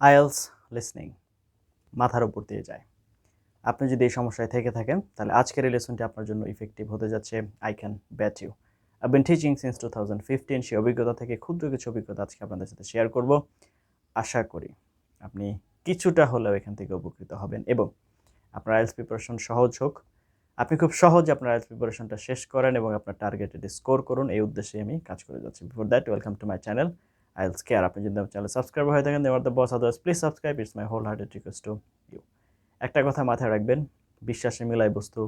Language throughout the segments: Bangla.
আইএলস লিসনিং, মাথার উপর দিয়ে যায়। আপনি যদি এই সমস্যায় থেকে থাকেন, তাহলে আজকের এই লেসনটি আপনার জন্য ইফেক্টিভ হতে যাচ্ছে। I can bet you I been teaching since two thousand fifteen সেই অভিজ্ঞতা থেকে ক্ষুদ্র কিছু অভিজ্ঞতা আজকে আপনাদের সাথে শেয়ার করব। আশা করি আপনি কিছুটা হলেও এখান থেকে উপকৃত হবেন এবং আপনার আইএলস প্রিপারেশন সহজ হোক। আপনি খুব সহজে আপনার আইএলস প্রিপারেশনটা শেষ করেন এবং আপনার টার্গেটেড স্কোর করুন। এই উদ্দেশ্যে আমি কাজ করে যাচ্ছি। Before that welcome to my channel IELTS care আপনি যদি আমার চ্যানেল সাবস্ক্রাইব হয়ে থাকেন দেওয়ার the boss others please subscribe it's my whole hearted request to you একটা কথা মাথায় রাখবেন বিশ্বাসে মিলাই বস্তু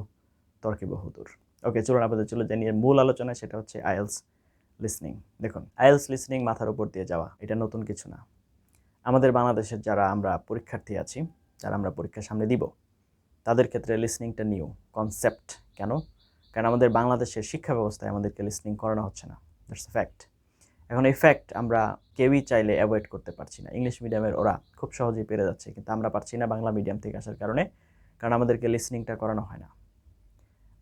তর্কে বহুদূর। ওকে চলুন আপনাদের চলে জানি এর মূল আলোচনা সেটা হচ্ছে আইএলস লিসনিং দেখুন, আইএলস লিসনিং মাথার উপর দিয়ে যাওয়া, এটা নতুন কিছু না। আমাদের বাংলাদেশের যারা আমরা পরীক্ষার্থী আছি, যারা আমরা পরীক্ষার সামনে দিব, তাদের ক্ষেত্রে লিসনিংটা নিউ কনসেপ্ট কেন? কারণ আমাদের বাংলাদেশের শিক্ষা ব্যবস্থায় আমাদেরকে লিসনিং করানো হচ্ছে না দ্যাটস ফ্যাক্ট এখন এই ফ্যাক্ট আমরা কেউই চাইলে অ্যাভয়েড করতে পারছি না। ইংলিশ মিডিয়ামের ওরা খুব সহজেই পেরে যাচ্ছে, কিন্তু আমরা পারছি না বাংলা মিডিয়াম থেকে আসার কারণে, কারণ আমাদেরকে লিসনিংটা করানো হয় না।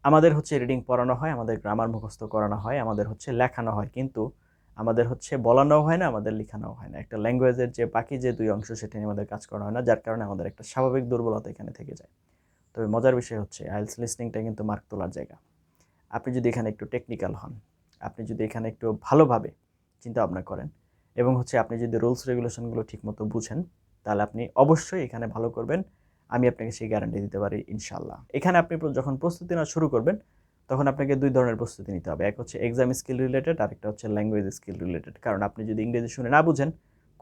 আমাদের হচ্ছে রিডিং পড়ানো হয়, আমাদের গ্রামার মুখস্থ করানো হয়, আমাদের হচ্ছে লেখানো হয়, কিন্তু আমাদের হচ্ছে বলানো হয় না, আমাদের লেখানো হয় না। একটা ল্যাঙ্গুয়েজের যে বাকি যে দুই অংশ, সেটা নিয়ে আমাদের কাজ করা হয় না, যার কারণে আমাদের একটা স্বাভাবিক দুর্বলতা এখানে থেকে যায়। তবে মজার বিষয় হচ্ছে আইলস লিসনিংটা কিন্তু মার্ক তোলার জায়গা। আপনি যদি এখানে একটু টেকনিক্যাল হন, আপনি যদি এখানে একটু ভালোভাবে চিন্তা ভাবনা করেন এবং হচ্ছে আপনি যদি রুলস রেগুলেশনগুলো ঠিকমতো বুঝেন, তাহলে আপনি অবশ্যই এখানে ভালো করবেন। আমি আপনাকে সেই গ্যারান্টি দিতে পারি ইনশাল্লাহ এখানে আপনি যখন প্রস্তুতি নেওয়া শুরু করবেন, তখন আপনাকে দুই ধরনের প্রস্তুতি নিতে হবে। এক হচ্ছে এক্সাম স্কিল রিলেটেড আর একটা হচ্ছে ল্যাঙ্গুয়েজ স্কিল রিলেটেড কারণ আপনি যদি ইংরেজি শুনে না বুঝেন,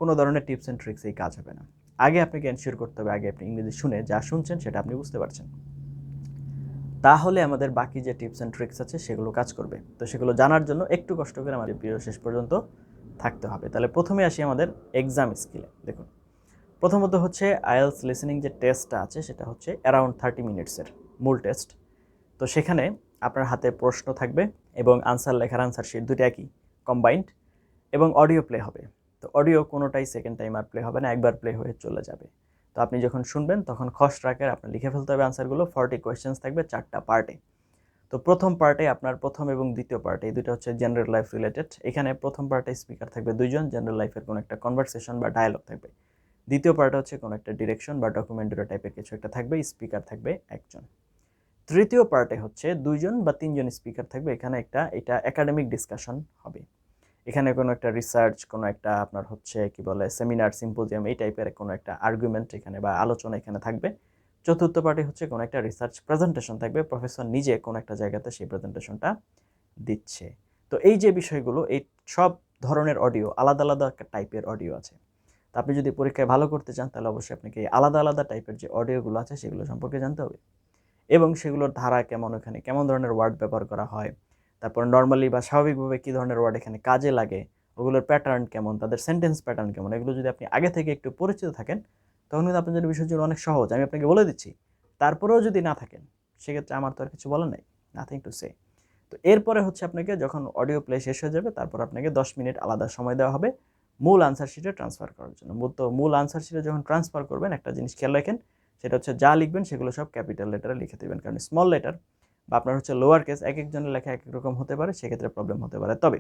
কোনো ধরনের টিপস অ্যান্ড ট্রিক্স এই কাজ হবে না। আগে আপনাকে এনশিওর করতে হবে, আগে আপনি ইংরেজি শুনে যা শুনছেন সেটা আপনি বুঝতে পারছেন। তাহলে আমাদের বাকি যে টিপস অ্যান্ড ট্রিক্স আছে, সেগুলো কাজ করবে। তো সেগুলো জানার জন্য একটু কষ্ট করে আমাদের প্রিয় শেষ পর্যন্ত থাকতে হবে। তাহলে প্রথমে আসি আমাদের এক্সাম স্কিলে দেখুন, প্রথমত হচ্ছে আইএলস লিসেনিং যে টেস্টটা আছে, সেটা হচ্ছে অ্যারাউন্ড থার্টি মিনিটসের মূল টেস্ট তো সেখানে আপনার হাতে প্রশ্ন থাকবে এবং আনসার লেখার আনসার শিট দুটো একই কম্বাইন্ড এবং অডিও প্লে হবে। তো অডিও কোনোটাই সেকেন্ড টাইম আর প্লে হবে না, একবার প্লে হয়ে চলে যাবে। তো আপনি যখন শুনবেন, তখন খসড়া আকারে আপনার লিখে ফেলতে হবে আনসারগুলো ফর্টি কোয়েশ্চেন্স থাকবে চারটা পার্টে তো প্রথম পার্টে আপনার প্রথম এবং দ্বিতীয় পার্টে এই দুটো হচ্ছে জেনারেল লাইফ রিলেটেড এখানে প্রথম পার্টে স্পিকার থাকবে দুইজন জেনারেল লাইফের কোনো একটা কনভারসেশন বা ডায়ালগ থাকবে। দ্বিতীয় পার্টে হচ্ছে কোনো একটা ডিরেকশন বা ডকুমেন্টারি টাইপের কিছু একটা থাকবে স্পিকার থাকবে একজন। তৃতীয় পার্টে হচ্ছে দুইজন বা তিনজন স্পিকার থাকবে, এখানে একটা, এটা একাডেমিক ডিসকাশন হবে। এখানে কোনো একটা রিসার্চ কোনো একটা আপনার হচ্ছে কি বলে সেমিনার সিম্পোজিয়াম এই টাইপের কোনো একটা আর্গুমেন্ট এখানে বা আলোচনা এখানে থাকবে। চতুর্থ পার্টি হচ্ছে কোনো একটা রিসার্চ প্রেজেন্টেশন থাকবে। প্রফেসর নিজে কোনো একটা জায়গাতে সেই প্রেজেন্টেশনটা দিচ্ছে। তো এই যে বিষয়গুলো, এই সব ধরনের অডিও আলাদা আলাদা একটা টাইপের অডিও আছে। তো আপনি যদি পরীক্ষায় ভালো করতে চান, তাহলে অবশ্যই আপনাকে এই আলাদা আলাদা টাইপের যে অডিওগুলো আছে, সেগুলো সম্পর্কে জানতে হবে। এবং সেগুলোর ধারা কেমন ওখানে, কেমন ধরনের ওয়ার্ড ব্যবহার করা হয় তারপর নর্মালি বা স্বাভাবিকভাবে কী ধরনের ওয়ার্ড এখানে কাজে লাগে, ওগুলোর প্যাটার্ন কেমন, তাদের সেন্টেন্স প্যাটার্ন কেমন, এগুলো যদি আপনি আগে থেকে একটু পরিচিত থাকেন, তখন কিন্তু আপনার জন্য বিষয়গুলো অনেক সহজ। আমি আপনাকে বলে দিচ্ছি, তারপরেও যদি না থাকেন, সেক্ষেত্রে আমার তো আর কিছু বলার নাই নাথিং টু সে তো এরপরে হচ্ছে আপনাকে যখন অডিও প্লে শেষ হয়ে যাবে, তারপর আপনাকে দশ মিনিট আলাদা সময় দেওয়া হবে, মূল আনসার শিটে ট্রান্সফার করার জন্য। তো মূল আনসার শিটে যখন ট্রান্সফার করবেন, একটা জিনিস খেয়াল রাখেন, সেটা হচ্ছে যা লিখবেন, সেগুলো সব ক্যাপিটাল লেটারে লিখে দেবেন, কারণ স্মল লেটার বা আপনার হচ্ছে লোয়ার কেস এক একজনের লেখা এক এক রকম হতে পারে, সেক্ষেত্রে প্রবলেম হতে পারে। তবে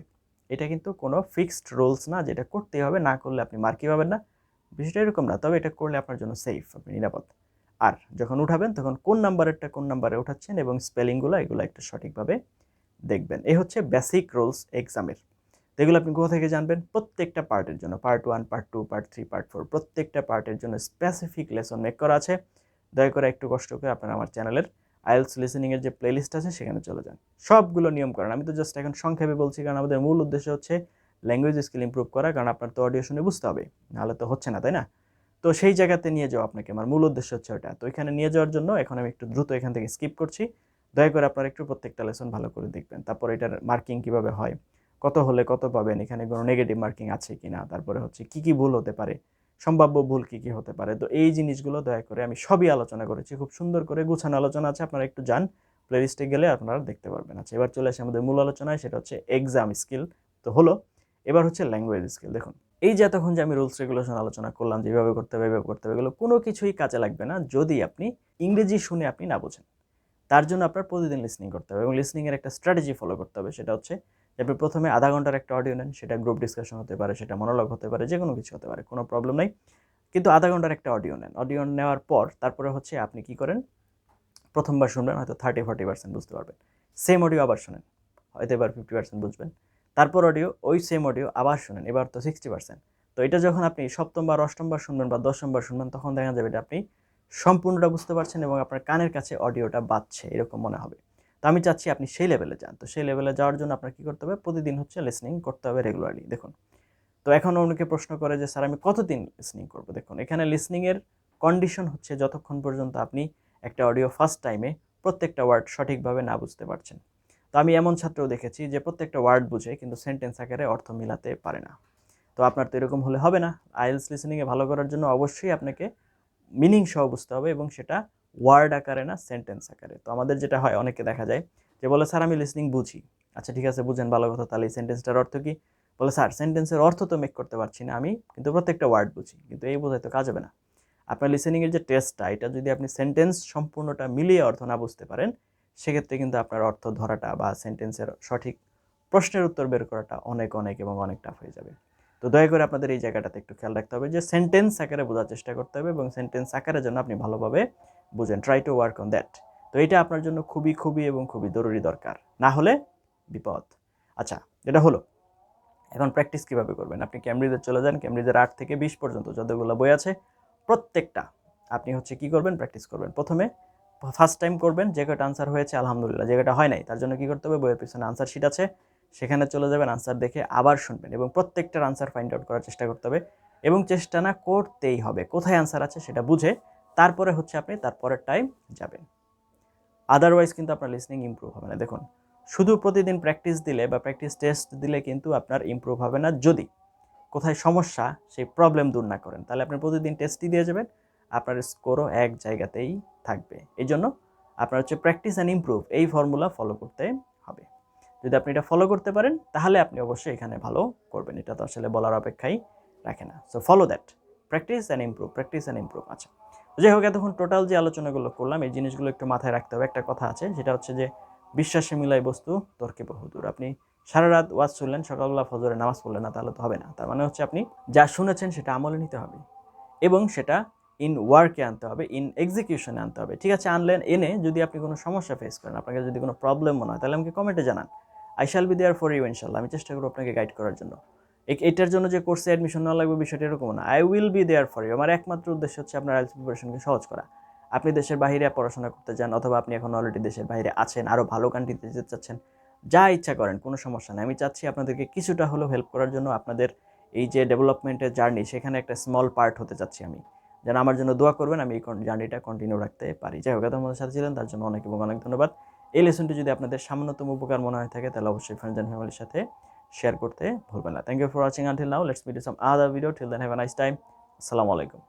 এটা কিন্তু কোনো ফিক্সড রুলস না, যেটা করতেই হবে, না করলে আপনি মার্কই পাবেন না। বিষয়টা এরকম না, তবে এটা করলে আপনার জন্য সেফ আপনি নিরাপদ। আর যখন উঠাবেন, তখন কোন নাম্বারেরটা কোন নাম্বারে উঠাচ্ছেন এবং স্পেলিংগুলো এগুলো একটু সঠিকভাবে দেখবেন। এই হচ্ছে বেসিক রুলস এক্সামের তো এগুলো আপনি কোথা থেকে জানবেন? প্রত্যেকটা পার্টের জন্য। Part one part two part three part four প্রত্যেকটা পার্টের জন্য স্পেসিফিক লেসন মেক করা আছে। দয়া করে একটু কষ্ট করে আপনারা আমার চ্যানেলের আইএলস লিসেনিংয়ের যে প্লেলিস্ট আছে, সেখানে চলে যান। সবগুলো নিয়ম করেন। আমি তো জাস্ট এখন সংক্ষেপে বলছি, কারণ আমাদের মূল উদ্দেশ্য হচ্ছে ল্যাঙ্গুয়েজ স্কিল ইমপ্রুভ করা, কারণ আপনার তো অডিও শুনে বুঝতে হবে। নাহলে তো হচ্ছে না, তাই না? তো সেই জায়গাতে নিয়ে যাওয়া আপনাকে। আমার মূল উদ্দেশ্য হচ্ছে ওটা। তো এখানে নিয়ে যাওয়ার জন্য এখন আমি একটু দ্রুত এখান থেকে স্কিপ করছি। দয়া করে আপনারা একটু প্রত্যেকটা লেসন ভালো করে দেখবেন। তারপর এটার মার্কিং কীভাবে হয়, কত হলে কত পাবেন, এখানে কোনো নেগেটিভ মার্কিং আছে কিনা, তারপরে হচ্ছে কি কি ভুল হতে পারে সম্ভাব্য ভুল কী কী হতে পারে? তো এই জিনিসগুলো দয়া করে আমি সবই আলোচনা করেছি, খুব সুন্দর করে গুছানো আলোচনা আছে, আপনারা একটু যান প্লেলিস্টে গেলে আপনারা দেখতে পারবেন। আচ্ছা এবার চলে আসে আমাদের মূল আলোচনায়, সেটা হচ্ছে এক্সাম স্কিল তো হলো, এবার হচ্ছে ল্যাঙ্গুয়েজ স্কিল দেখুন, এই যে এতক্ষণ যে আমি রুলস রেগুলেশন আলোচনা করলাম, যেভাবে করতে হবে, এভাবে করতে হবে, এগুলো কোনো কিছুই কাজে লাগবে না যদি আপনি ইংরেজি শুনে আপনি না বোঝেন। তার জন্য আপনার প্রতিদিন লিসনিং করতে হবে এবং লিসনিংয়ের একটা স্ট্র্যাটেজি ফলো করতে হবে, সেটা হচ্ছে যে আপনি প্রথমে আধা ঘণ্টার একটা অডিও নেন, সেটা গ্রুপ ডিসকাশন হতে পারে, সেটা মনোলগ হতে পারে যে কোনো কিছু হতে পারে, কোনো প্রবলেম নাই। কিন্তু আধা ঘণ্টার একটা অডিও নেন। অডিও নেওয়ার পর তারপরে হচ্ছে আপনি কি করেন? প্রথমবার শুনবেন, হয়তো থার্টি ফর্টি পার্সেন্ট বুঝতে পারবেন। সেম অডিও আবার শোনেন, হয়তো এবার ফিফটি পার্সেন্ট বুঝবেন। তারপর অডিও ওই সেম অডিও আবার শুনেন, এবার তো সিক্সটি পার্সেন্ট তো এটা যখন আপনি সপ্তমবার, অষ্টমবার শুনবেন বা দশমবার শুনবেন, তখন দেখা যাবে এটা আপনি সম্পূর্ণটা বুঝতে পারছেন এবং আপনার কানের কাছে অডিওটা বাজছে, এরকম মনে হবে। তো আমি চাচ্ছি আপনি সেই লেভেলে যান। তো সেই লেভেলে যাওয়ার জন্য আপনার কী করতে হবে? প্রতিদিন হচ্ছে লিসনিং করতে হবে রেগুলারলি দেখুন। তো এখন অনেকে প্রশ্ন করে যে, স্যার, আমি কতদিন লিসনিং করব? দেখুন, এখানে লিসনিংয়ের কন্ডিশন হচ্ছে যতক্ষণ পর্যন্ত আপনি একটা অডিও ফার্স্ট টাইমে প্রত্যেকটা ওয়ার্ড সঠিকভাবে না বুঝতে পারছেন। তো আমি এমন ছাত্রও দেখেছি যে, প্রত্যেকটা ওয়ার্ড বুঝে কিন্তু সেন্টেন্স আকারে অর্থ মিলাতে পারে না। তো আপনার তো এরকম হলে হবে না। আইএলস লিসনিংয়ে ভালো করার জন্য অবশ্যই আপনাকে মিনিং সহ বুঝতে হবে এবং সেটা ওয়ার্ড আকারে না সেন্টেন্স আকারে। তো আমাদের যেটা হয় অনেকে দেখা যায় যে বলে, স্যার, আমি লিসনিং বুঝি। আচ্ছা ঠিক আছে, বুঝেন, ভালো কথা, তাহলে এই সেন্টেন্সটার অর্থ কি? বলে, স্যার, সেন্টেন্সের অর্থ তো মেক করতে পারছি না আমি, কিন্তু প্রত্যেকটা ওয়ার্ড বুঝি, কিন্তু এই বোঝায় তো কাজ হবে না। আপনার লিসেনিংয়ের যে টেস্টটা এটা যদি আপনি সেন্টেন্স সম্পূর্ণটা মিলিয়ে অর্থ না বুঝতে পারেন, সেক্ষেত্রে কিন্তু আপনার অর্থ ধরাটা বা সেন্টেন্সের সঠিক প্রশ্নের উত্তর বের করাটা অনেক অনেক এবং অনেক টাফ হয়ে যাবে। তো দয়া করে আপনাদের এই জায়গাটাতে একটু খেয়াল রাখতে হবে যে সেন্টেন্স আকারে বোঝার চেষ্টা করতে হবে এবং সেন্টেন্স আকারের জন্য আপনি ভালোভাবে বুঝেন। Try to work on that তো এটা আপনার জন্য খুবই খুবই এবং খুবই জরুরি দরকার। না হলে বিপদ। আচ্ছা এটা হলো। এখন প্র্যাকটিস কীভাবে করবেন? আপনি ক্যামব্রিজে চলে যান। ক্যামব্রিজের আট থেকে বিশ পর্যন্ত যতগুলো বই আছে, প্রত্যেকটা আপনি হচ্ছে কি করবেন? প্র্যাকটিস করবেন। প্রথমে ফার্স্ট টাইম করবেন। যে কটা আনসার হয়েছে, আলহামদুলিল্লাহ। যে কটা হয় নাই, তার জন্য কী করতে হবে? বইয়ের পিছনে আনসার শিট আছে। সেখানে চলে যাবেন আনসার দেখে আবার শুনবেন এবং প্রত্যেকটার আনসার ফাইন্ড আউট করার চেষ্টা করতে হবে এবং চেষ্টা না করতেই হবে। কোথায় আনসার আছে সেটা বুঝে তারপরে হচ্ছে আপনি তারপরের টাইম যাবেন। আদারওয়াইজ কিন্তু আপনার লিসনিং ইম্প্রুভ হবে না। দেখুন, শুধু প্রতিদিন প্র্যাকটিস দিলে বা প্র্যাকটিস টেস্ট দিলে কিন্তু আপনার ইম্প্রুভ হবে না। যদি কোথায় সমস্যা, সেই প্রবলেম দূর না করেন, তাহলে আপনি প্রতিদিন টেস্টই দিয়ে যাবেন। আপনার স্কোরও এক জায়গাতেই থাকবে। এই জন্য আপনার হচ্ছে প্র্যাকটিস অ্যান্ড ইমপ্রুভ এই ফর্মুলা ফলো করতে যদি আপনি এটা ফলো করতে পারেন, তাহলে আপনি অবশ্যই এখানে ভালো করবেন। এটা তো আসলে বলার অপেক্ষাই রাখে না। So follow that practice and improve practice and improve আচ্ছা। যাই হোক, এতক্ষণ টোটাল যে আলোচনাগুলো করলাম, এই জিনিসগুলো একটু মাথায় রাখতে হবে। একটা কথা আছে, সেটা হচ্ছে যে বিশ্বাসে মিলাই বস্তু তর্কে বহুদূর। আপনি সারা রাত ওয়াজ শুনলেন, সকালবেলা ফজরে নামাজ পড়লেন না, তাহলে তো হবে না। তার মানে হচ্ছে আপনি যা শুনেছেন, সেটা আমলে নিতে হবে। এবং সেটা ইন ওয়ার্কে আনতে হবে ইন এক্সিকিউশনে আনতে হবে। ঠিক আছে, আনলেন, এনে যদি আপনি কোনো সমস্যা ফেস করেন, আপনাকে যদি কোনো প্রবলেম মনে হয়, তাহলে আমাকে কমেন্টে জানান। আই শাল বি দেয়ার ফর ইউ ইনশাল্লাহ আমি চেষ্টা করব আপনাকে গাইড করার জন্য। এটার জন্য যে কোর্সে অ্যাডমিশন নেওয়া লাগবে বিষয়টা এরকম না। I will be there for you আমার একমাত্র উদ্দেশ্য হচ্ছে আপনার আইএলস প্রিপারেশনকে সহজ করা। আপনি দেশের বাইরে পড়াশোনা করতে চান অথবা আপনি এখন অলরেডি দেশের বাইরে আছেন আরও ভালো কান্ট্রিতে যেতে চাচ্ছেন, যা ইচ্ছা করেন, কোনো সমস্যা নেই। আমি চাচ্ছি আপনাদেরকে কিছুটা হলেও হেল্প করার জন্য আপনাদের এই যে ডেভেলপমেন্টের জার্নি সেখানে একটা স্মল পার্ট হতে চাচ্ছি আমি। যেন আমার জন্য দোয়া করবেন, আমি এই জার্নিটা কন্টিনিউ রাখতে পারি। যাই হোক এত আমাদের সাথে ছিলেন, তার জন্য অনেক এবং অনেক ধন্যবাদ। এই লেসনটি যদি আপনাদের সামান্যতম উপকার মনে হয় থাকে, তাহলে অবশ্যই ফ্রেন্ডস অ্যান্ড ফ্যামিলির সাথে শেয়ার করতে ভুলবেন না। Thank you for watching until now let's meet some other video till then have a nice time আসসালামু আলাইকুম